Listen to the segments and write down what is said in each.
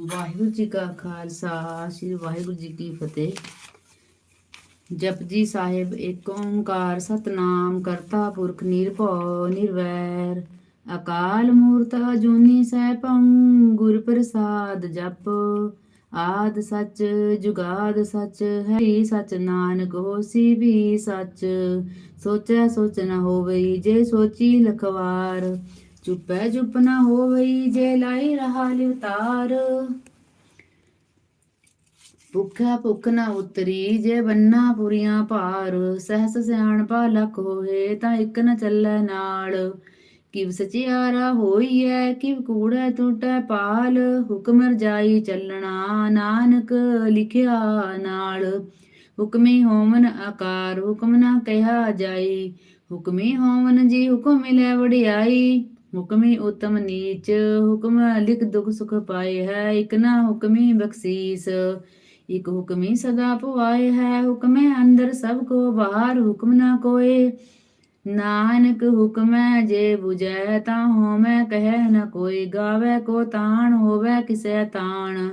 ਵਾਹਿਗੁਰੂ ਜੀ ਕਾ ਖਾਲਸਾ, ਸ੍ਰੀ ਵਾਹਿਗੁਰੂ ਜੀ ਕੀ ਫਤਿਹ। ਜਪਜੀ ਸਾਹਿਬ, ਏਕ ਓੰਕਾਰ ਸਤਨਾਮ, ਕਰਤਾ ਪੁਰਖ ਨਿਰਭਉ ਨਿਰਵੈਰ। ਅਕਾਲ ਮੂਰਤ ਅਜੂਨੀ ਸੈਭੰ, ਗੁਰ ਪ੍ਰਸਾਦ ਜਪ। ਆਦ ਸੱਚ, ਜੁਗਾਦ ਸਚ, ਹੈ ਸੱਚ ਨਾਨਕ, ਹੋਸੀ ਵੀ ਸਚ। ਸੋਚੈ ਸੋਚ ਨ ਹੋਵਈ, ਜੇ ਸੋਚੀ ਲਖਵਾਰ। ਚੁੱਪੈ ਚੁੱਪ ਨ ਹੋਵਈ, ਜੇ ਲਾਈ ਰਹਾ ਲਿਵਤਾਰ ਭੁੱਖਾ ਭੁੱਖ ਨਾ ਉਤਰੀ, ਜੇ ਬੰਨਾ ਪੁਰੀਆਂ ਭਾਰ। ਸਹਸ ਸਿਆਣਪਾ ਲਖ ਹੋਏ, ਤਾਂ ਇੱਕ ਨ ਚੱਲੈ ਨਾਲ। ਕਿਵ ਸਚਿਆਰਾ ਹੋਈਐ, ਕਿਵ ਕੂੜੈ ਟੁੱਟੈ ਪਾਲ। ਹੁਕਮ ਰਜਾਈ ਚੱਲਣਾ, ਨਾਨਕ ਲਿਖਿਆ ਨਾਲ। ਹੁਕਮੀ ਹੋਮਨ ਆਕਾਰ, ਹੁਕਮ ਨਾ ਕਹਿਆ ਜਾਈ। ਹੁਕਮੀ ਹੋਮਨ ਜੀ ਹੁਕਮ ਮਿਲੇ ਵਡਿਆਈ। ਹੁਕਮੀ ਉਤਮ ਨੀਚ, ਹੁਕਮ ਲਿਖ ਦੁਖ ਸੁਖ ਪਾਏ ਹੈ, ਇਕ ਨਾ ਹੁਕਮੀ ਬਖਸ਼ੀਸ। ਇਕ ਹੁਕਮੀ ਸਦਾ ਪਵਾਏ ਹੈ, ਹੁਕਮੇ ਅੰਦਰ ਸਭ ਕੋ ਬਾਹਰ, ਹੁਕਮ ਨਾ ਕੋਏ। ਨਾਨਕ ਹੁਕਮੈ ਜੇ 부ਜੈ ਤਾਂ ਹੋਮੈ ਕਹਿ ਨ ਕੋਈ ਗਾਵੇ ਕੋ ਤਾਣ, ਹੋਵੇ ਕਿਸੈ ਤਾਣ।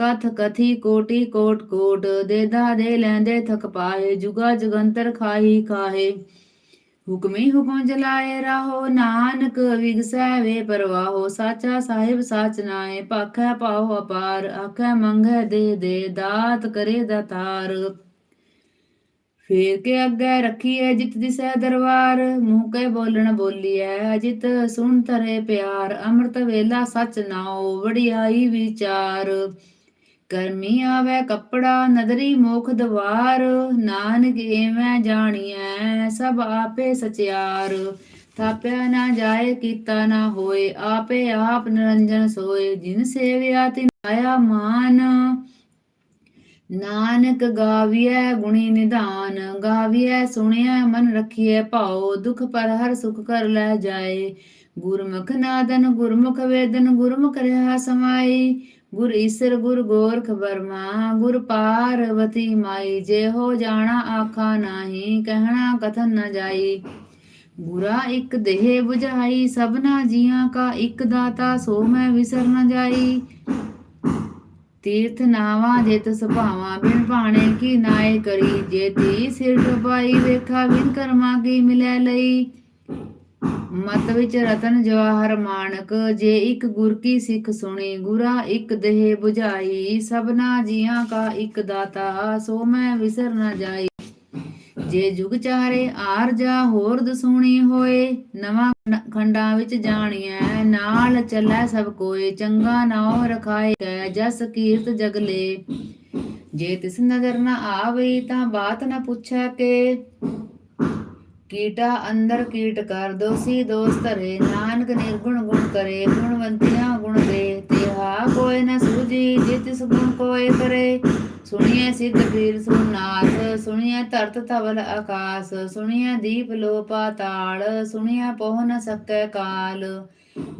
ਕਥ ਕਥੀ ਕੋਟੀ ਕੋਟ ਕੋਟ ਦੇਦਾ ਦੇ ਲੈਂਦੇ ਥਕ ਪਾਏ, ਜੁਗਾ ਜਗੰਤਰ ਖਾਹੀ ਕਾਹੇ ਹੁਕਮੀ ਹੁਕਮ ਜਲਾਏ ਰਾਹੋ, ਨਾਨਕ ਵਿਗਸੈ ਵੇ ਪਰਵਾਹੋ, ਸਾਚਾ ਸਾਹਿਬ ਸਾਚ ਨਾਏ ਪਾਖੈ ਪਾਉ ਅਪਾਰ, ਆਖੈ ਮੰਗੈ ਦੇ ਦੇ, ਦਾਤ ਕਰੇ ਦਾਤਾਰ ਫੇਰ ਕੇ ਅੱਗੇ ਰੱਖੀਐ ਜਿਤ ਦਿਸੈ ਦਰਬਾਰ, ਮੂੰਹ ਕੇ ਬੋਲਣ ਬੋਲੀਐ, ਅਜਿਤ ਸੁਣ ਤਰੇ ਪਿਆਰ, ਅੰਮ੍ਰਿਤ ਵੇਲਾ ਸਚ ਨਾਉ, ਵਡਿਆਈ ਵਿਚਾਰ। ਗਰਮੀ ਆਵੇ ਕੱਪੜਾ, ਨਦਰੀ ਮੁਖ ਦਵਾਰ, ਨਾਨਕ ਏਵੇਂ ਜਾਣੀਐ, ਸਭ ਆਪੇ ਸਚਿਆਰ। ਥਾਪਿਆ ਨਾ ਜਾਏ, ਕੀਤਾ ਨਾ ਹੋਏ, ਆਪੇ ਆਪ ਨਿਰੰਜਨ ਸੋਏ। ਜਿਨ ਸੇਵਿਆ, ਤਿਨ ਆਇਆ ਮਾਨ। ਨਾਨਕ ਗਾਵੀਐ ਗੁਣੀ ਨਿਧਾਨ, ਗਾਵੀਐ ਸੁਣਿਆ ਮਨ ਰਖੀਐ ਭਾਉ। ਦੁਖ ਪਰ ਹਰ ਸੁਖ ਕਰ ਲੈ ਜਾਏ। ਗੁਰਮੁਖ ਨਾਦਨ, ਗੁਰਮੁਖ ਵੇਦਨ, ਗੁਰਮੁਖ ਰਹਾ ਸਮਾਈ। ਗੁਰ ਈਸਰ, ਗੁਰ ਗੋਰਖ ਬਰਮਾ ਗੁਰ ਪਾਰਵਤੀ ਮਾਈ ਜੇ ਹੋ ਜਾਣਾ ਆਖਾ ਨਾਹੀ, ਕਹਿਣਾ ਕਥਨ ਨ ਜਾਈ। ਗੁਰਾ ਇੱਕ ਦੇਹ 부ਝਾਈ ਸਭਨਾ ਜੀਆਂ ਕਾ ਇੱਕ ਦਾਤਾ, ਸੋ ਮੈਂ ਵਿਸਰ ਨ ਜਾਈ। ਤੀਰਥ ਨਾਵਾ ਜੇ ਤਸ ਬਿਨ ਭਾਣੇ ਕੀ ਨਾਏ ਕਰੀ। ਜੇ ਤੀ ਸਿਰ ਟਪਾਈ ਵੇਖਾ ਬਿਨ ਕਰਮਾ ਕੀ ਮਿਲੈ ਲਈ। ਮਤ ਵਿੱਚ ਰਤਨ ਜਵਾਹਰ ਮਾਨਕ ਜੇ ਇੱਕ ਗੁਰ ਕੀ ਸਿੱਖ ਸੁਣੀ, ਗੁਰਾ ਇੱਕ ਦੇਹ 부ਝਾਈ ਸਭਨਾ ਜੀਆਂ ਕਾ ਇੱਕ ਦਾਤਾ, ਸੋ ਮੈਂ ਵਿਸਰ ਨ ਜਾਈ। ਜੇ ਜੁਗ ਚਾਰੇ ਆਰ ਜਾ ਹੋਰ ਦਸੂਣੀ ਹੋਏ, ਨਵਾਂ ਖੰਡਾਂ ਵਿੱਚ ਜਾਣੀਐ, ਨਾਲ ਚੱਲੈ ਸਭ ਕੋਏ, ਚੰਗਾ ਨਾਉ ਰਖਾਏ, ਕੈ ਜਸ ਕੀਰਤ ਜਗਲੇ ਜੇ ਤਿਸ ਨਜ਼ਰ ਨਾ ਆਵੇ ਤਾਂ ਬਾਤ ਨਾ ਪੁੱਛੈ ਕੇ। ਕੀਟਾ ਅੰਦਰ ਕੀਟ ਕਰ ਦੋਸੀ ਦੋਸ ਧਰੇ, ਨਾਨਕ ਨਿਰਗੁਣ ਗੁਣ ਕਰੇ, ਗੁਣਵੰਤੀਆਂ ਗੁਣ ਦੇ, ਤਿਹਾ ਕੋਇ ਨ ਸੂਜੀ ਜਿਤਿ ਗੁਣ ਕੋਇ ਕਰੇ। ਸੁਣੀਏ ਸਿੱਧ ਪੀਰ ਸੁਨਾਥ ਸੁਣੀਏ ਧਰਤ ਧਵਲ ਆਕਾਸ ਸੁਣੀਏ ਦੀਪ ਲੋ ਪਾਤਾਲ ਸੁਣੀਏ ਪਹੁ ਨ ਸਕੈ ਕਾਲ।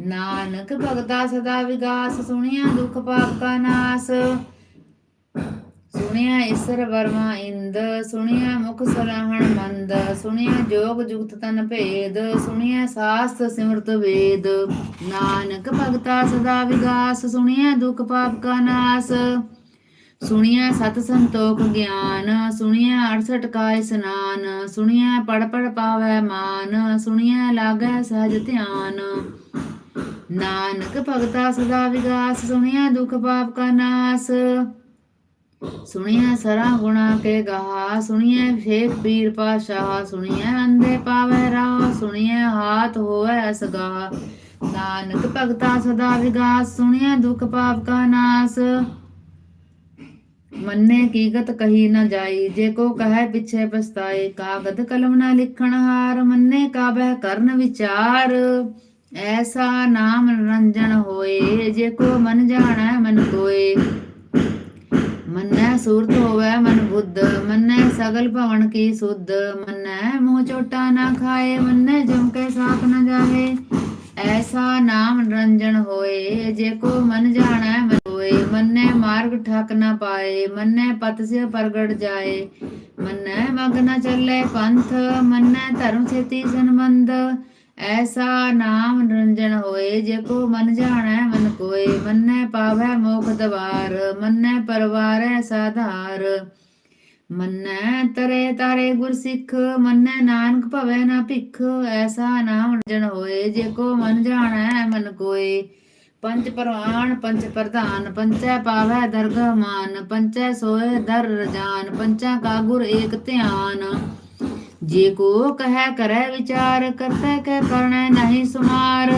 ਨਾਨਕ ਭਗਤਾ ਸਦਾ ਵਿਗਾਸ ਸੁਣੀਏ ਦੁਖ ਪਾਪ ਕਾ ਨਾਸ। ਸੁਣਿਆ ਈਸਰ ਵਰਮਾ ਇੰਦ, ਸੁਣਿਆ ਮੁਖ ਸਰਾਹਣ ਮੰਦ, ਸੁਣਿਆ ਜੋਗ ਜੁਗਤ ਤਨ ਭੇਦ, ਸੁਣਿਆ ਸਾਸਤ ਸਿਮਰਤ ਵੇਦ। ਨਾਨਕ ਭਗਤਾ ਸਦਾ ਵਿਗਾਸ, ਸੁਣਿਆ ਦੁਖ ਪਾਪ ਕਾ ਨਾਸ। ਸੁਣਿਆ ਸਤ ਸੰਤੋਖ ਗਿਆਨ, ਸੁਣਿਆ 68 ਕਾ ਇਸਨਾਨ, ਸੁਣਿਆ ਪੜ ਪੜ ਪਾਵੈ ਮਾਨ, ਸੁਣਿਆ ਲਾਗੈ ਸਹਜ ਧਿਆਨ। ਨਾਨਕ ਭਗਤਾ ਸਦਾ ਵਿਗਾਸ, ਸੁਣਿਆ ਦੁਖ ਪਾਪ ਕਾ ਨਾਸ। ਸੁਣਿਆ ਸਰਾ ਗੁਣਾ ਕੇ ਗਾਹ, ਸੁਣਿਐ ਸ਼ੇਖ ਪੀਰ ਪਾਸ਼ਾਹ ਸੁਣਿਐ ਅੰਧੇ ਪਾਵੈ ਰਾਹ, ਸੁਣਿਐ ਹਾਥ ਹੋਵੈ ਅਸਗਾ ਨਾਨਕ ਭਗਤਾ ਸਦਾ ਵਿਗਾਸ ਸੁਣਿਆ ਦੁਖ ਪਾਪ ਕਾ ਨਾਸ। ਮੰਨੇ ਕੀਗਤ ਕਹੀ ਨਾ ਜਾਈ, ਜੇ ਕੋ ਕਹੈ ਪਿਛੇ ਪਛਤਾਏ, ਕਾਗਦ ਕਲਮ ਨਾ ਲਿਖਣ ਹਾਰ, ਮੰਨੇ ਕਾਬਹਿ ਕਰਨ ਵਿਚਾਰ। ਐਸਾ ਨਾਮ ਰੰਜਨ ਹੋਏ, ਜੇ ਕੋ ਮਨ ਜਾਣੈ ਮਨ ਕੋਏ। ਮੰਨੈ ਸੂਰਤ ਹੋਵੈ ਮਨ ਬੁੱਧ, ਮੰਨੈ ਸਗਲ ਭਵਨ ਕੀ ਸੁਧ, ਮੰਨੈ ਮੋਹ ਚੋਟਾ ਨਾ ਖਾਏ, ਮੰਨੈ ਜਮ ਕੇ ਸਾਥ ਨ ਜਾਹੇ। ਐਸਾ ਨਾਮ ਰੰਜਨ ਹੋਏ, ਜੇ ਕੋ ਮਨ ਜਾਣੈ ਮਨ ਹੋਏ, ਮੰਨੈ ਮਾਰਗ ਠਾਕ ਨਾ ਪਾਏ, ਮੰਨੈ ਪਤ ਸੇ ਪ੍ਰਗਟ ਜਾਏ। ਮੰਨੈ ਮਗ ਨਾ ਚੱਲੇ ਪੰਥ, ਮੰਨੈ ਧਰਮ ਛੇਤੀ ਸੰਬੰਧ ਐਸਾ ਨਾਮ ਨਿਰੰਜਨ ਹੋਏ ਜੇ ਕੋ ਮਨ ਜਾਣੈ ਮਨ ਕੋਏ, ਮੰਨੈ ਪਾਵੈ ਮੋਖ ਦਵਾਰ, ਮੰਨੈ ਪਰਵਾਰੈ ਸਾਧਾਰ। ਮੰਨੈ ਤਰੇ ਤਾਰੇ ਗੁਰ ਸਿੱਖ, ਮੰਨੈ ਨਾਨਕ ਭਵੈ ਨਾ ਭਿਖ, ਐਸਾ ਨਾਮ ਨਿਰੰਜਨ ਹੋਏ ਜੇ ਕੋ ਮਨ ਜਾਣੈ ਮਨ ਕੋਏ। ਪੰਜ ਪ੍ਰਵਾਨ, ਪੰਜ ਪ੍ਰਧਾਨ ਪੰਚੈ ਪਾਵੈ ਦਰਗਹ ਮਾਨ ਪੰਚੈ ਸੋਏ ਦਰ ਰਜਾਨ ਪੰਚਾ ਕਾ ਗੁਰ ਏਕ ਧਿਆਨ। ਜੇ ਕੋ ਕਹੈ ਕਰੈ ਵਿਚਾਰ, ਕਰਤਾ ਕੈ ਕਰਣੈ, ਨਹੀਂ ਸੁਮਾਰ।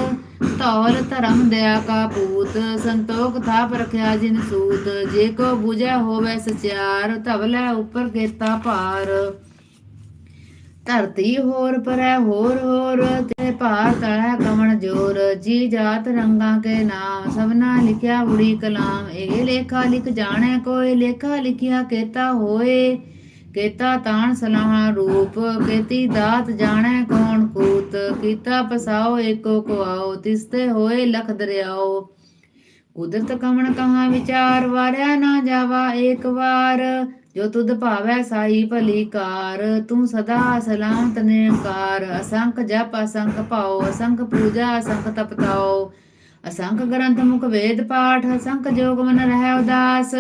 ਧੌਲ ਧਰਮ ਦਇਆ ਕਾ ਪੂਤ, ਸੰਤੋਖ ਥਾਪ ਰਖਿਆ ਜਿਨ ਸੂਤ। ਜੇ ਕੋ 부ਜੈ ਹੋਵੇ ਸਚਿਆਰ, ਧਵਲੇ ਉਪਰ ਕੇਤਾ ਭਾਰ। ਧਰਤੀ ਹੋਰ ਪਰੈ ਹੋਰ ਹੋਰ, ਤੇ ਭਾਰ ਤੜੈ ਕਮਣ ਜੋਰ। ਜੀ ਜਾਤ ਰੰਗਾਂ ਕੇ ਨਾਮ, ਸਭਨਾ ਲਿਖਿਆ ਉੜੀ ਕਲਾਮ। ਇਹ ਲੇਖਾ ਲਿਖ ਜਾਣੈ ਕੋਈ, ਲੇਖਾ ਲਿਖਿਆ ਕੇਤਾ ਹੋਏ। ਕੇਤਾ ਤਾਣ ਸਲਾਹਾ ਰੂਪ, ਕੇਤੀ ਦਾਤ ਜਾਣੈ ਕੌਣ ਕੂਤ, ਕੀਤਾ ਪਸਾਓ ਏਕੋ ਕੋ ਤਿਸਤੇ ਹੋਏ ਲਖ ਦਰਿਆਓ। ਕੁਦਰਤ ਕਮਣ ਕਹਾ ਵਿਚਾਰ, ਵਾਰਿਆ ਨਾ ਜਾਵਾ ਏਕ ਵਾਰ। ਜੋ ਤੁਧ ਭਾਵੈ ਸਾਈ ਭਲੀ ਕਾਰ, ਤੂੰ ਸਦਾ ਸਲਾਮਤ ਨਿਰੰਕਾਰ ਅਸੰਖ ਜਪ, ਅਸੰਖ ਭਾਉ, ਅਸੰਖ ਪੂਜਾ, ਅਸੰਖ ਤਪਤਾਓ ਅਸੰਖ ਗ੍ਰੰਥ ਮੁਖ ਵੇਦ ਪਾਠ, ਅਸੰਖ ਜੋਗ ਮਨ ਰਹਿ ਉਦਾਸ।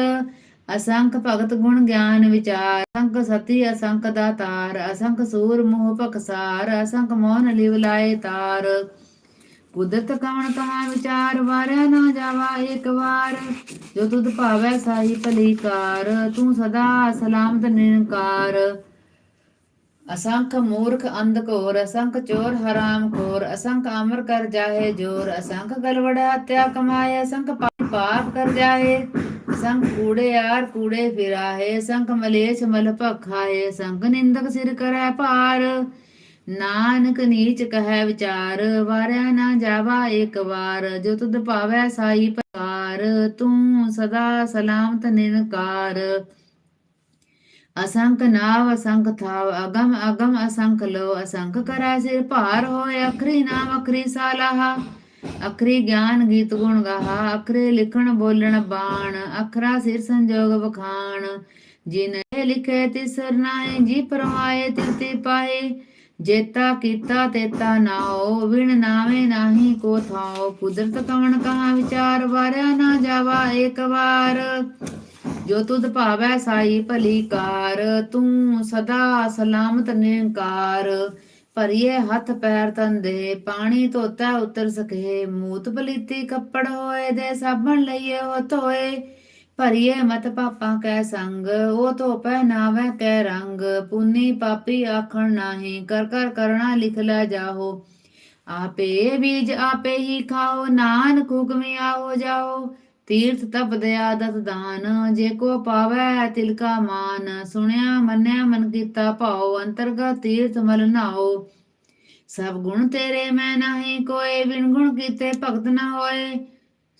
ਅਸੰਖ ਭਗਤ ਗੁਣ ਗਿਆਨ ਵਿਚਾਰ। ਅਸੰਖ ਸਤੀ, ਅਸੰਖ ਦਾਤਾਰ, ਅਸੰਖ ਸੂਰ ਮੋਹ ਪਕਸਾਰ ਅਸੰਖ ਮੋਹਨ ਲਿਵ ਲਾਏ ਤਾਰ। ਕੁਦਰਤ ਕਵਣ ਕਹਾ ਵਿਚਾਰ, ਵਾਰਿਆ ਨਾ ਜਾਵਾ ਇੱਕ ਵਾਰ। ਜੋ ਤੁਧ ਭਾਵੈ ਸਾਈ ਭਲੀ ਕਾਰ ਤੂੰ ਸਦਾ ਸਲਾਮਤ ਨਿਰੰਕਾਰ। ਅਸੰਖ ਮੂਰਖ ਅੰਧ ਘੋਰ ਅਸੰਖ ਚੋਰ ਹਰਾਮ ਖੋਰ ਅਸੰਖ ਅਮਰ ਕਰ ਜਾਹੇ ਜੋਰ, ਅਸੰਖ ਗਲਵੜਾ ਹਤਿਆ ਕਮਾਏ, ਅਸੰਖ ਪਾਪ ਪਾਪ ਕਰ ਜਾਹੇ ਅਸੰਖ ਕੂੜੇ ਯਾਰ ਕੂੜੇ ਫਿਰਾਹੇ ਅਸੰਖ ਮਲੇਛ ਮਲ ਭਖਾਏ, ਅਸੰਖ ਨਿੰਦਕ ਸਿਰ ਕਰੈ ਨਾਨਕ ਨੀਚ ਕਹੈ ਵਿਚਾਰ, ਵਾਰਿਆ ਨਾ ਜਾਵਾ ਇੱਕ ਵਾਰ, ਜੋ ਤੁਧ ਪਾਵੈ ਸਾਈ ਪ੍ਰਕਾਰ ਤੂੰ ਸਦਾ ਸਲਾਮਤ ਨਿਰਕਾਰ। ਅਸੰਖ ਨਾਵ, ਅਸੰਖ ਥਾਵ, ਅਗਮ ਅਗਮ ਅਸੰਖ ਲੋ, ਅਸੰਖ ਕਰੈ ਸਿਰ ਭਾਰ ਹੋਏ, ਅਖਰੀ ਨਾਮ, ਅਖਰੀ ਸਾਲਾਹਾ। ਅਖਰੀ ਗਿਆਨ ਗੀਤ ਗੁਣ ਗਾਹਾ, ਅਖਰੇ ਲਿਖਣ ਬੋਲਣ ਬਾਣ, ਅਖਰਾ ਸਿਰ ਸੰਜੋਗ ਬਖਾਣ ਜਿਨ ਲਿਖੇ ਤਿਸ ਨਾਏ ਜੀ ਪਰਵਾਏ ਤਿਰਤੇ ਪਾਏ ਜੇਤਾ ਕੀਤਾ ਤੇਤਾ ਨਾਓ ਵਿਣ ਨਾਵੇਂ ਨਾਹੀ ਕੋ ਥਾਓ ਕੁਦਰਤ ਕਵਣ ਕਹਾ ਵਿਚਾਰ, ਵਾਰਿਆ ਨਾ ਜਾਵਾ ਏਕ ਵਾਰ। ਜੋ ਤੁਧ ਭਾਵੈ ਸਾਈ ਭਲੀ ਕਾਰ, ਤੂੰ ਸਦਾ ਸਲਾਮਤ ਨਿਰੰਕਾਰ। ਭਰੀਏ ਹੱਥ ਪੈਰ ਤੰਦੇ ਪਾਣੀ ਧੋਤਾ ਉਤਰ ਸਕੇ। ਮੂਤ ਪਲੀਤੀ ਕੱਪੜ ਹੋਏ ਦੇ, ਸਾਬਣ ਲਈਏ ਹੋ ਧੋਏ। ਭਰੀਏ ਮਤ ਪਾਪਾਂ ਕੈ ਸੰਗ, ਉਹ ਧੋ ਪਹਿਨਾਵੈ ਕੈ ਰੰਗ। ਪੁੰਨੀ ਪਾਪੀ ਆਖਣ ਨਾਹੀ, ਕਰ ਕਰ ਕਰਣਾ ਲਿਖ ਲੈ ਜਾਹੋ। ਆਪੇ ਬੀਜ ਆਪੇ ਹੀ ਖਾਓ, ਨਾਨਕ ਹੁਕਮੀ ਆਓ ਜਾਓ। ਤੀਰਥ ਤਪ ਦਤ ਦਾਨ, ਜੇ ਕੋ ਪਾਵੈ ਤਿਲਕਾ ਮਾਨ, ਸੁਣਿਆ ਮੰਨਿਆ ਮਨ ਕੀਤਾ ਭਾਉ, ਅੰਤਰਗਤ ਤੀਰਥ ਮਲ ਨਾਓ ਸਭ ਗੁਣ ਤੇਰੇ ਮੈਂ ਨਹੀਂ, ਕੋਈ ਵਿਣ ਗੁਣ ਕੀਤੇ ਭਗਤ ਨਾ ਹੋਏ।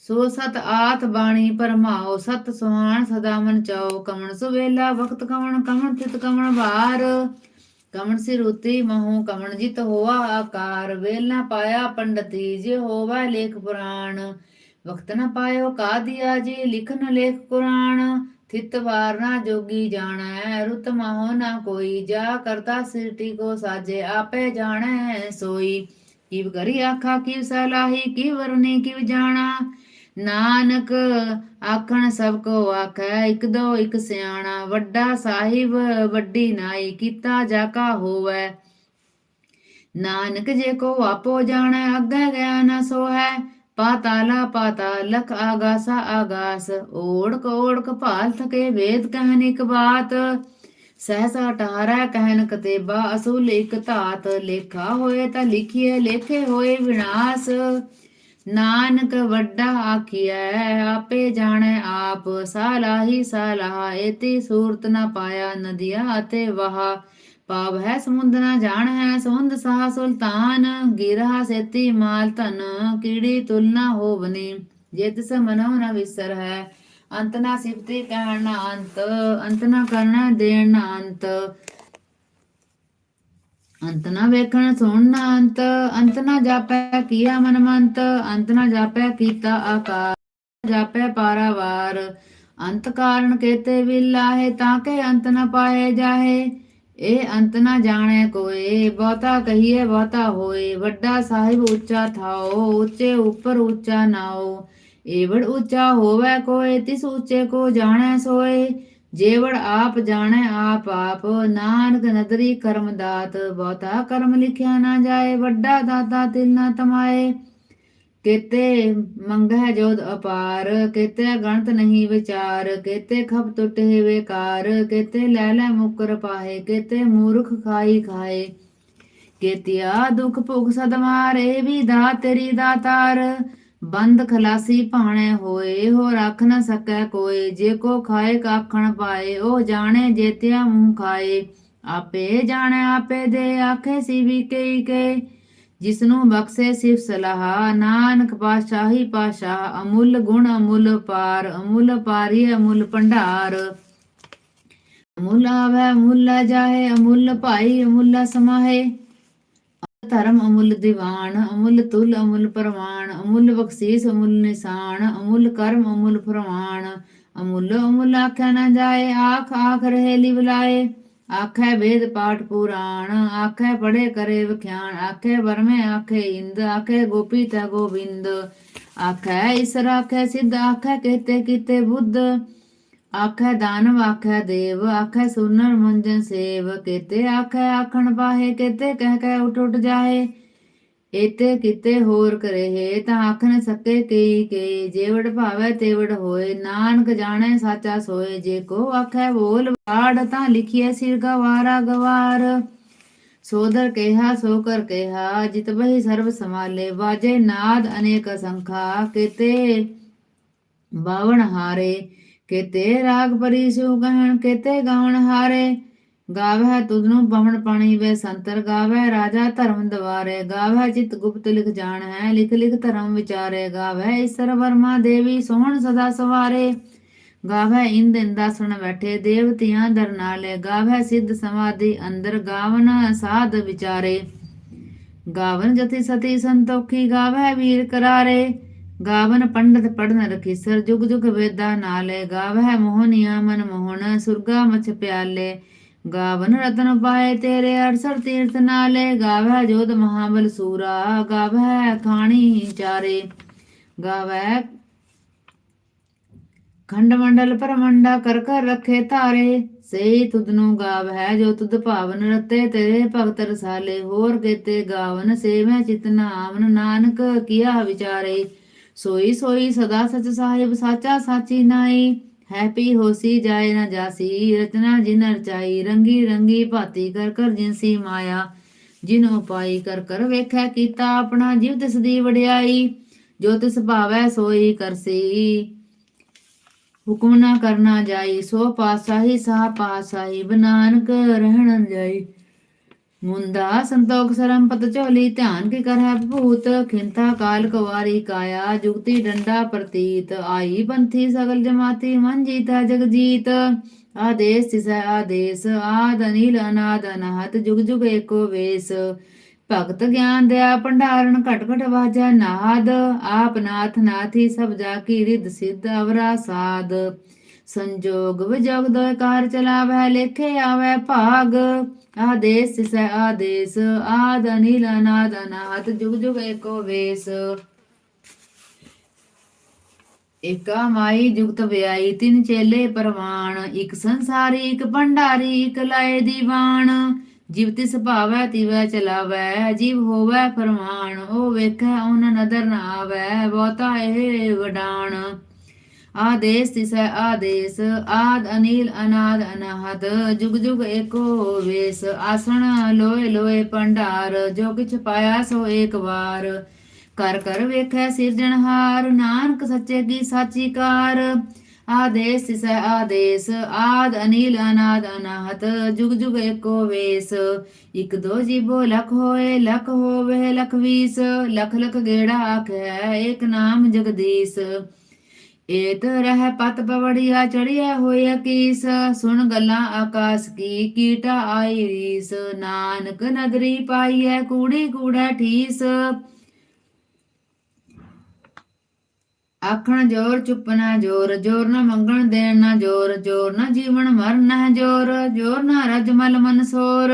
ਸੋ ਸਤ ਆਤ ਬਾਣੀ ਪਰਮਾਓ ਸਤ ਸੁਹਾਣ ਸਦਾ ਮਨ ਚਾਓ ਕਮਣ ਸੁਵੇਲਾ ਵਕਤ ਕਮਣ ਕਮਣ ਤਿਤ ਕਮਣ ਵਾਰ ਕਮਣ ਸਿਰ ਉਤੀ ਮਹੂ, ਕਮਣ ਜਿਤ ਹੋਆ ਆਕਾਰ। ਵੇਲ ਪਾਇਆ ਪੰਡਤੀ, ਜੇ ਹੋਵਾ ਲੇਖ ਪੁਰਾਣ। ਵਕਤ ਨਾ ਪਾਇਓ ਕਾਦੀਆ ਜੀ, ਲਿਖਨ ਲੇਖ ਕੁਰਾਨ, ਥਿਤ ਵਾਰ ਨਾ ਜੋਗੀ ਜਾਣੈ, ਰੁਤ ਮਾਹੋ ਨਾ ਕੋਈ, ਜਾ ਕਰਤਾ ਸਿਰਟੀ ਕੋ ਸਾਜੇ, ਆਪੇ ਜਾਣੈ ਸੋਈ। ਕਿਵ ਕਰੀ ਆਖਾ, ਕਿਵ ਸਲਾਹੀ ਕਿਵ ਵਰਨੀ, ਕਿਵ ਜਾਣਾ। ਨਾਨਕ ਆਖਣ, ਸਭ ਕੋ ਆਖੈ, ਇਕ ਦੋ, ਇਕ ਸਿਆਣਾ। ਵੱਡਾ ਸਾਹਿਬ, ਵੱਡੀ ਨਾਈ, ਕੀਤਾ ਜਾ ਕਾ ਹੋਵੈ। ਨਾਨਕ ਜੇ ਕੋ ਆਪੋ ਜਾਣੈ, ਅੱਗੇ ਗਿਆ ਨਾ ਸੋ ਹੈ ਪਾਤਾਲਾ ਪਾਤਾਲ ਲਖ ਆਗਾਸਾ ਆਗਾਸ, ਓੜਕ ਓੜਕ ਭਾਲ ਥਕੇ ਵੇਦ ਕਹਿਨ ਇਕ ਸਹਸਾ ਟਾਰੈ ਕਹਿਨ ਕਤੇਬਾ, ਅਸੂਲ ਇਕ ਧਾਤ, ਲੇਖਾ ਹੋਏ ਤਾਂ ਲਿਖੀਏ ਲੇਖੇ ਹੋਏ ਵਿਨਾਸ਼। ਨਾਨਕ ਵੱਡਾ ਆਖੀਐ, ਆਪੇ ਜਾਣੈ ਆਪ, ਸਾਲਾਹੀ ਸਾਲਾਹ, ਏਤੀ ਸੂਰਤ ਨਾ ਪਾਇਆ, ਨਦੀਆਂ ਅਤੇ ਵਹਾ। ਪਾਵ ਹੈ ਸਮੁੰਦ ਨਾ ਜਾਣ ਹੈ ਸਮੁੰਦ ਸਾਹ ਸੁਲਤਾਨ, ਗਿਰਹਾ ਸੇਤੀ ਮਾਲ ਧਨ ਕੀੜੀ ਤੁਲਨਾ ਹੋਵਨੀ? ਜੇ ਤਿਸ ਮਨੋ ਨ ਵਿਸਰ ਹੈ, ਅੰਤ ਨਾ ਸਿਫਤੀ ਕਹਿਣ ਨਾ ਅੰਤ ਅੰਤ ਨਾ ਕਰਨਾ ਦੇਣ ਨਾ ਅੰਤ। ਅੰਤ ਨਾ ਵੇਖਣ ਸੁਣਨਾ ਅੰਤ ਅੰਤ ਨਾ ਜਾਪੈ ਕੀਆ ਮਨ ਮੰਤ ਅੰਤ ਨਾ ਜਾਪੈ ਕੀਤਾ ਆਕਾਰ, ਜਾਪੈ ਪਾਰਾਵਾਰ। ਅੰਤ ਕਾਰਨ ਕੇਤੇ ਵਿਲਾਹੇ ਤਾਂ ਕੇ ਅੰਤ ਨਾ ਪਾਏ ਜਾਹੇ। ਇਹ ਅੰਤ ਨ ਜਾਣੇ ਕੋਏ ਬਹੁਤਾ ਕਹੀਏ ਬਹੁਤਾ ਹੋਏ ਵੱਡਾ ਸਾਹਿਬ ਉੱਚਾ ਥਾਓ ਉੱਚੇ ਉੱਪਰ ਉੱਚਾ ਨਾਓ ਏਵੜ ਉੱਚਾ ਹੋਵੇ ਕੋਏ ਤਿਸ ਉੱਚੇ ਕੋ ਜਾਣੈ ਸੋਏ ਜੇਵੜ ਆਪ ਜਾਣੈ ਆਪ ਆਪ ਨਾਨਕ ਨਦਰੀ ਕਰਮ ਦਾਤ ਬਹੁਤਾ ਕਰਮ ਲਿਖਿਆ ਨਾ ਜਾਏ ਵੱਡਾ ਦਾਤਾ ਤਿਲ ਨਾ ਤਮਾਏ ਕੇਤੇ ਮੰਗਹਿ ਜੋਦ ਅਪਾਰ, ਕੇਤੇ ਗਣਤ ਨਹੀਂ ਵਿਚਾਰ, ਕੇਤੇ ਖਪ ਟੁੱਟੇ ਵੇਕਾਰ, ਕੇਤੇ ਲੈ ਲੈ ਮੁਕਰ ਪਾਹੇ, ਕੇਤੇ ਮੂਰਖ ਖਾਈ ਖਾਏ। ਕੇਤਿਆ ਦੁਖ ਭੁਖ ਸਦ ਮਾਰੇ, ਵੀ ਦਾ ਤੇਰੀ ਦਾਤਾਰ ਬੰਦ ਖਲਾਸੀ ਭਾਣੇ ਹੋਏ ਹੋ ਰੱਖ ਨ ਸਕੈ ਕੋਏ। ਜੇ ਕੋ ਖਾਏ ਕਾਖਣ ਪਾਏ, ਉਹ ਜਾਣੇ ਜੇਤਿਆ ਮੂੰਹ ਖਾਏ। ਆਪੇ ਜਾਣੇ, ਆਪੇ ਦੇ, ਆਖੇ ਸੀ ਵੀ ਕਈ ਕੇ ਜਿਸਨੂੰ ਬਖਸ਼ੇ ਸਿਫ ਸਲਾਹ, ਨਾਨਕ ਪਾਸ਼ਾਹੀ ਪਾਸ਼ਾ ਅਮੁੱਲ ਗੁਣ ਅਮੁੱਲ ਪਾਰ, ਅਮੁੱਲ ਪਾਰੀ ਅਮੁੱਲ ਭੰਡਾਰ। ਅਮੁੱਲ ਆਵੈ, ਅਮੁੱਲ ਜਾਏ, ਅਮੁੱਲ ਭਾਈ, ਅਮੁੱਲ ਸਮਾਹੇ। ਧਰਮ, ਅਮੁੱਲ ਦੀਵਾਨ, ਅਮੁੱਲ ਤੁਲ, ਅਮੁੱਲ ਪ੍ਰਮਾਣ ਅਮੁੱਲ ਬਖਸ਼ੀਸ, ਅਮੁੱਲ ਨਿਸ਼ਾਨ, ਅਮੁੱਲ ਕਰਮ, ਅਮੁੱਲ ਪ੍ਰਮਾਣ ਅਮੁੱਲ ਅਮੁੱਲ ਆਖਿਆ ਨਾ ਜਾਏ, ਆਖ ਆਖ ਰਹੇ ਲਿਵਲਾਏ ਆਖੈ ਵੇਦ ਪਾਠ ਪੁਰਾਣ, ਆਖੈ ਪੜੇ ਕਰੇ ਵਿਖਿਆਨ ਆਖੈ ਵਰਮੇ ਆਖੈ ਇੰਦ, ਆਖੈ ਗੋਪੀ ਤਾ ਗੋਬਿੰਦ। ਆਖੈ ਈਸਰ ਆਖੈ ਸਿੱਧ, ਆਖੈ ਕਹਤੇ ਕੀਤੇ ਬੁੱਧ। ਆਖੈ ਦਾਨਵ, ਆਖੈ ਦੇਵ, ਆਖੈ ਸੁਨਰ ਮੰਜਨ ਸੇਵ। ਕੇਤੇ ਆਖੈ ਆਖਣ ਪਾਹੇ, ਕੇਤੇ ਕਹਿ ਕਹਿ ਉਠ ਉਠ ਜਾਏ। ਏਤੇ ਕਿਤੇ ਹੋਰ ਕਰੇਹੇ ਤਾਂ ਆਖ ਨ ਸਕੇ ਕਈ ਕੇ ਜੇਵੜ ਭਾਵੈ ਤੇਵੜ ਹੋਏ, ਨਾਨਕ ਜਾਣੈ ਸਾਚਾ ਸੋਏ, ਜੇ ਕੋ ਆਖੈ ਬੋਲ ਬਾੜ ਤਾਂ ਲਿਖੀਐ ਸਿਰ ਗਵਾਰਾ ਗਵਾਰ। ਸੋਦਰ ਕਿਹਾ ਸੋ ਕਰ ਕਿਹਾ, ਜਿਤ ਬਹੀ ਸਰਬ ਸਮਾਲੇ ਵਾਜੇ ਨਾਦ ਅਨੇਕ ਸੰਖਾ, ਕਿਤੇ ਬਾਵਣ ਹਾਰੇ, ਕਿਤੇ ਰਾਗ ਪਰੀ ਸੋ ਗਹਣ ਕੇਤੇ ਗਾਵਣ ਹਾਰੇ। ਗਾਵੈ ਤੁਧਨੂੰ ਪਵਨ ਪਾਣੀ ਵੇ ਸੰਤਰ ਗਾਵੈ ਰਾਜਾ ਧਰਮ ਦਵਾਰੇ ਗਾਵੈ ਚਿਤ ਗੁਪਤ ਲਿਖ ਜਾਣ ਹੈ ਲਿਖ ਲਿਖ ਧਰਮ ਵਿਚਾਰੇ ਗਾਵੈ ਈਸ਼ਰ ਵਰਮਾ ਦੇਵੀ ਸੋਹਣ ਸਦਾ ਸਵਾਰੇ। ਗਾਵੈ ਇੰਦ ਇੰਦਾਸਣ ਬੈਠੇ, ਦੇਵਤਿਆਂ ਦਰ ਨਾਲੇ ਗਾਵੈ ਸਿੱਧ ਸਮਾਧੀ ਅੰਦਰ ਗਾਵਨ ਸਾਧ ਵਿਚਾਰੇ। ਗਾਵਨ ਜਤੀ ਸਤੀ ਸੰਤੋਖੀ ਗਾਵੈ ਵੀਰ ਕਰਾਰੇ। ਗਾਵਨ ਪੰਡਤ ਪੜਨ ਰਖੀਸਰ, ਜੁਗ ਜੁਗ ਵੇਦਾ ਨਾਲੇ। ਗਾਵੈ ਮੋਹਨੀਆ ਮਨ ਮੋਹਨ ਸੁਰਗਾ ਮਛ ਪਿਆਲੇ। ਗਾਵਨ ਰਤਨ ਪਾਏ ਤੇਰੇ ਅਰਸਰ ਤੀਰਥ ਨਾਲੇ ਗਾਵੈ ਜੋਤ ਮਹਾਬਲ ਸੂਰਾ ਗਾਵੈ ਖਾਣੀ ਚਾਰੇ। ਗਾਵੈ ਖੰਡ ਮੰਡਲ ਪਰਮੰਡਾ ਕਰ ਕਰ ਰਖੇ ਧਾਰੇ, ਸਈ ਗਾਵ ਹੈ ਜੋ ਤੁਧ ਭਾਵਨ ਰਤੇ, ਤੇਰੇ ਭਗਤ ਰਸਾਲੇ ਹੋਰ ਕੇਤੇ ਗਾਵਨ ਸੇਵੈ ਚਿਤ ਨਾਮਨ ਨਾਨਕ ਕੀਆ ਵਿਚਾਰੇ। ਸੋਈ ਸੋਈ ਸਦਾ ਸਚ ਸਾਹਿਬ ਸਾਚਾ ਸਾਚੀ ਨਾਈ। ਹੈਪੀ ਹੋਸੀ ਜਾਏ ਨਾ ਜਾਸੀ, ਰਚਨਾ ਜਿਨ ਰਚਾਈ ਰੰਗੀ ਰੰਗੀ ਭਾਤੀ ਕਰ ਕਰ ਜਿਨਸੀ ਮਾਇਆ। ਜਿਨ ਉਪਾਈ ਕਰ ਕਰ ਵੇਖੈ ਕੀਤਾ ਆਪਣਾ ਜਿਵ ਤਿਸ ਦੀ ਵਡਿਆਈ, ਜੋ ਤਿਸ ਭਾਵੈ ਸੋਈ ਕਰਸੀ ਹੁਕਮ ਨਾ ਕਰਨਾ ਜਾਈ, ਸੋ ਪਾਸਾਹੀ ਸਾ ਪਾਸਾਹੀ, ਬਨਾਨਕ ਰਹਿਣ ਜਾਈ। ਮੁੰਦਾ ਸੰਤੋਖ ਸਰਮ ਪਤ ਝੋਲੀ ਧਿਆਨ ਕੀ ਕਰੈ ਭੂਤ ਖਿੰਤਾ ਕਾਲ ਕਵਾਰੀ ਕਾਇਆ, ਜੁਗਤੀ ਡੰਡਾ ਪ੍ਰਤੀਤ, ਆਈ ਬੰਥੀ ਸਗਲ ਜਮਾਤੀ, ਮਨ ਜੀਤਾ ਜਗ ਜੀਤ ਆਦੇਸ ਤਿਸੈ ਆਦੇਸ, ਆਦ ਅਨੀਲ ਅਨਾਦ ਅਨਾਹਤ, ਜੁਗ ਜੁਗ ਏਕੋ ਵੇਸ। ਭਗਤ ਗਿਆਨ ਦਿਆ ਭੰਡਾਰਨ, ਘਟ ਘਟ ਵਾਜਾ ਨਾਦ। ਆਪ ਨਾਥ ਨਾਥੀ ਸਭ ਜਾ ਕੀ ਰਿਦ ਸਿੱਧ ਅਵਰਾ ਸਾਧ ਸੰਜੋਗ ਵਿਜੋਗ ਦੋਇ ਕਾਰ ਚਲਾਵੈ, ਲੇਖੇ ਆਵੈ ਭਾਗ। ਆਦੇਸ ਤਿਸੈ ਆਦੇਸ, ਆਦ ਅਨੀਲ, ਅਨਾਦ ਅਨਾਹਤ ਜੁਗ ਜੁਗ ਏਕੋ ਵੇਸ। ਏਕਾ ਮਾਈ ਜੁਗਤ ਵਿਆਈ, ਤਿੰਨ ਚੇਲੇ ਪਰਵਾਣ। ਇਕ ਸੰਸਾਰੀ, ਇੱਕ ਭੰਡਾਰੀ, ਇਕ ਲਾਏ ਦੀਵਾਨ। ਜਿਵ ਤਿਸ ਭਾਵੈ, ਤਿਵੈ ਚਲਾਵੈ, ਜੀਵ ਹੋਵੈ ਫਰਮਾਨ। ਉਹ ਵੇਖੈ, ਉਹਨ ਨਦਰ ਨਾ ਆਵੈ, ਬਹੁਤਾ ਇਹ ਵਡਾਣ ਆਦੇਸ ਤਿਸੈ ਆਦੇਸ, ਆਦ ਅਨੀਲ ਅਨਾਦ ਅਨਾਹਦ ਜੁਗ ਜੁਗ ਏਕੋ ਵੇਸ, ਆਸਣ ਲੋਏ ਲੋਏ ਭੰਡਾਰ ਜੋ ਕਿਛ ਪਾਇਆ ਸੋ ਏਕ ਵਾਰ। ਕਰ ਕਰ ਵੇਖੈ ਸਿਰਜਣਹਾਰ ਨਾਨਕ ਸੱਚੇ ਕੀ ਸਾਚੀ ਕਾਰ। ਆਦੇਸ ਤਿਸੈ ਆਦੇਸ, ਆਦ ਅਨੀਲ ਅਨਾਦ ਅਨਾਹਤ, ਜੁਗ ਜੁਗ ਏਕੋ ਵੇਸ। ਇਕ ਦੋ ਜੀਬੋ ਲਖ ਹੋਏ, ਲਖ ਹੋਵੇ ਲਖ ਵੀਸ, ਲਖ ਲਖ ਗੇੜਾ ਆਖੈ ਏਕ ਨਾਮ ਜਗਦੀਸ਼। ਏਤ ਰਹਿ ਪਤ ਪਵੜਿਆ ਚੜਿਆ ਹੋਇਆ ਕੀਸ, ਸੁਣ ਗੱਲਾਂ ਆਕਾਸ ਕੀ, ਕੀਟਾ ਆਈ ਰੀਸ, ਨਾਨਕ ਨਦਰੀ ਪਾਈਐ ਕੂੜੀ ਕੂੜਾ ਠੀਸ। ਆਖਣ ਜੋਰ ਚੁੱਪ ਨਾ ਜੋਰ ਜੋਰ ਨਾ ਮੰਗਣ ਦੇਣ ਨਾ ਜੋਰ ਜੋਰ ਨਾ ਜੀਵਨ ਮਰਨ ਨਾ ਜੋਰ ਜੋਰ ਨਾ ਰਜ ਮਲ ਮਨ ਸੋਰ।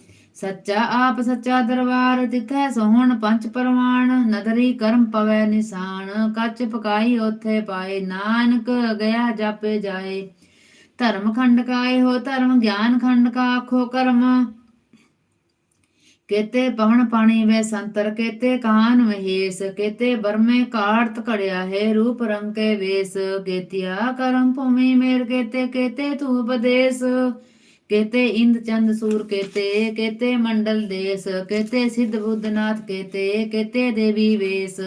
ਸੱਚਾ ਆਪ ਸੱਚਾ ਦਰਬਾਰ ਤਿਥੈ ਸੋਹਣ ਪੰਜ ਪਰਵਾਨ ਨਦਰੀ ਕਰਮ ਪਵੈ ਨਿਸ਼ਾਨ, ਕੱਚ ਪਕਾਈ ਉਥੇ ਪਾਏ, ਨਾਨਕ ਗਿਆ ਜਾਪੇ ਜਾਏ। ਧਰਮ ਖੰਡ ਕਾਏ ਹੋ, ਧਰਮ ਗਿਆਨ ਖੰਡ ਕਾ ਆਖੋ ਕਰਮ। ਕੇਤੇ ਪਵਨ ਪਾਣੀ ਵੇ ਸੰਤਰ, ਕੇਤੇ ਕਾਨ ਮਹੇਸ, ਕੇਤੇ ਬਰਮੇ ਕਾੜਤ ਘੜਿਆ ਹੈ, ਰੂਪ ਰੰਗ ਕੇ ਵੇਸ। ਕੇਤਿਆ ਕਰਮ ਭੂਮੀ ਮੇਰ, ਕੇਤੇ ਕੇਤੇ ਤੂ ਉਪਦੇਸ ਕੇਤੇ ਇੰਦ ਚੰਦ ਸੂਰ ਕੇਤੇ ਕੇਤੇ ਮੰਡਲ ਦੇਸ ਕੇਤੇ ਸਿੱਧ ਬੁੱਧਨਾਥ ਕੇਤੇ ਕੇਤੇ ਦੇਵੀ ਵੇਸ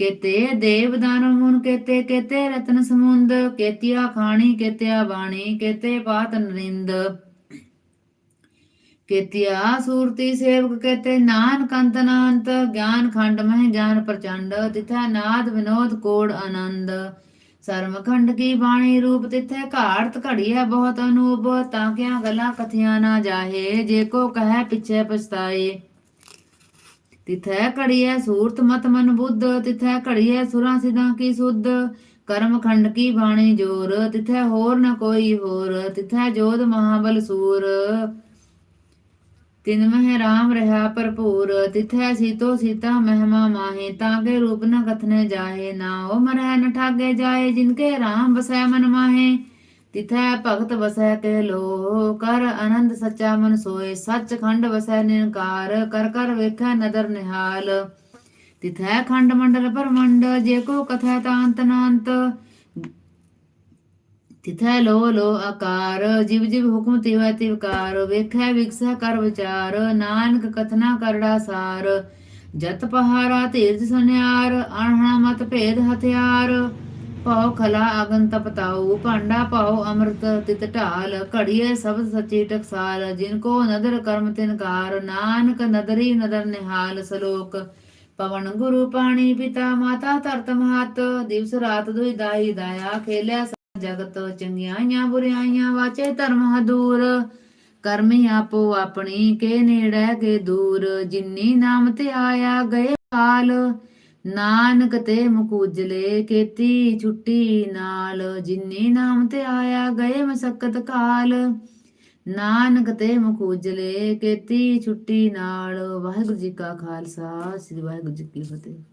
ਕੇਤੇ ਦੇਵ ਦਾਨਵ ਮੁਨ ਕੇਤੇ ਕੇਤੇ ਰਤਨ ਸਮੁੰਦ ਕੇਤਿਆ ਖਾਣੀ ਕੇਤਿਆ ਬਾਣੀ ਕੇਤੇ ਪਾਤ ਨਰਿੰਦ ਕੇਤਿਆ ਸੂਰਤੀ ਸੇਵਕ ਕੇਤੇ ਨਾਨਕ ਅੰਤ ਅਨੰਤ, ਗਿਆਨ ਖੰਡ ਮਹਿ ਗਿਆਨ ਪ੍ਰਚੰਡ, ਤਿਥਾ ਨਾਦ ਵਿਨੋਦ ਕੋੜ ਆਨੰਦ। ਸਰਮ ਖੰਡ ਕੀ ਬਾਣੀ ਰੂਪ ਤਿਥੈ ਘਾੜਤ ਹੈ ਬਹੁਤ ਅਨੂਪ, ਤਾਂ ਕਿਆ ਗੱਲਾਂ ਕਥਿਆ ਨਾ ਜਾਹੇ, ਜੇ ਕੋ ਕਹੈ ਪਿਛੇ ਪਛਤਾਏ। ਤਿਥੈ ਘੜੀਐ ਸੂਰਤ ਮਤ ਮਨ ਬੁੱਧ, ਤਿਥੈ ਘੜੀਐ ਸੁਰਾਂ ਸਿਧਾਂ ਕੀ ਸੁਧ। ਕਰਮ ਖੰਡ ਕੀ ਬਾਣੀ ਜੋਰ, ਤਿਥੈ ਹੋਰ ਨ ਕੋਈ ਹੋਰ, ਤਿਥੈ ਜੋਧ ਮਹਾਬਲ ਸੂਰ। ਤਿਨ ਮਹਿ ਰਾਮ ਰਹਾ ਭਰਪੂਰ, ਤਿਥੈ ਸੀਤੋ ਸੀਤਾ ਮਹਿਮਾ ਮਾਹੇ ਤਾਗੇ ਰੂਪ ਨ ਕਥਨੇ ਜਾਹੇ ਨਾ, ਉਹ ਮਰੈ ਨ ਠਾਗੇ ਜਾਏ ਜਿਨਕੇ ਰਾਮ ਬਸੈ ਮਨ ਮਾਹੇ। ਤਿਥੈ ਭਗਤ ਵਸੈ ਤੇ ਲੋ ਕਰ ਆਨੰਦ ਸੱਚਾ ਮਨ ਸੋਏ, ਸੱਚ ਖੰਡ ਵਸੈ ਨਿਰਕਾਰ, ਕਰ ਕਰ ਵੇਖੈ ਨਦਰ ਨਿਹਾਲ। ਤਿਥੈ ਖੰਡ ਮੰਡਲ ਪਰਮੰਡ ਜੇ ਕੋ ਕਥਾ ਤਾਂਤ ਨਾਂਤ ਤਿਥੈ ਲੋ ਲੋ ਆਕਾਰ, ਜਿਵ ਜਿਵ ਹੁਕਮ ਤਿਵੈ ਤਿਵਕਾਰ ਵੇਖੈ ਵਿਗਸੈ ਕਰ ਵਿਚਾਰ, ਨਾਨਕ ਕਥਨਾ ਕਰੜਾ ਸਾਰ। ਜਤ ਪਹਾਰਾ ਧੀਰਜ ਸੁਨਿਆਰ, ਅਣਹਣਾ ਮਤ ਭੇਦ ਹਥਿਆਰ। ਪਉ ਖਲਾ ਅਗਨ ਤਪਤਾਉ ਭਾਂਡਾ ਪਾਉ ਅੰਮ੍ਰਿਤ ਤਿਤ ਢਾਲ। ਘੜੀਏ ਸਬਦ ਸੱਚੀ ਟਕਸਾਲ, ਜਿਨ ਕੋ ਨਦਰ ਕਰਮ ਤਿਨਕਾਰ ਨਾਨਕ ਨਦਰੀ ਨਦਰ ਨਿਹਾਲ ਸਲੋਕ। ਪਵਨ ਗੁਰੂ ਪਾਣੀ ਪਿਤਾ, ਮਾਤਾ ਧਰਤ ਮਹਤ। ਦਿਵਸ ਰਾਤ ਦੁਇ ਦਾਈ ਦਾਇਆ ਖੇਲਿਆ ਜਗਤ ਚੰਗਿਆਈਆਂ ਬੁਰਿਆਈਆਂ ਵਾਚੇ ਧਰਮ ਹਦੂਰ। ਕਰਮੀ ਆਪੋ ਆਪਣੀ ਕੇ ਨੇੜੇ ਕੇ ਦੂਰ। ਜਿਨੀ ਨਾਮ ਤੇ ਆਇਆ ਗਏ ਕਾਲ ਨਾਨਕ ਤੇ ਮੁਕੂਜਲੇ ਕੀਤੀ ਛੁੱਟੀ ਨਾਲ। ਜਿਨੀ ਨਾਮ ਤੇ ਆਇਆ ਗਏ ਮਸਕਤ ਕਾਲ। ਨਾਨਕ ਤੇ ਮੁਕੂਜਲੇ ਕੀਤੀ ਛੁੱਟੀ ਨਾਲ। ਵਾਹਿਗੁਰੂ ਜੀ ਕਾ ਖਾਲਸਾ, ਸ੍ਰੀ ਵਾਹਿਗੁਰੂ ਜੀ ਕੀ ਫਤਿਹ।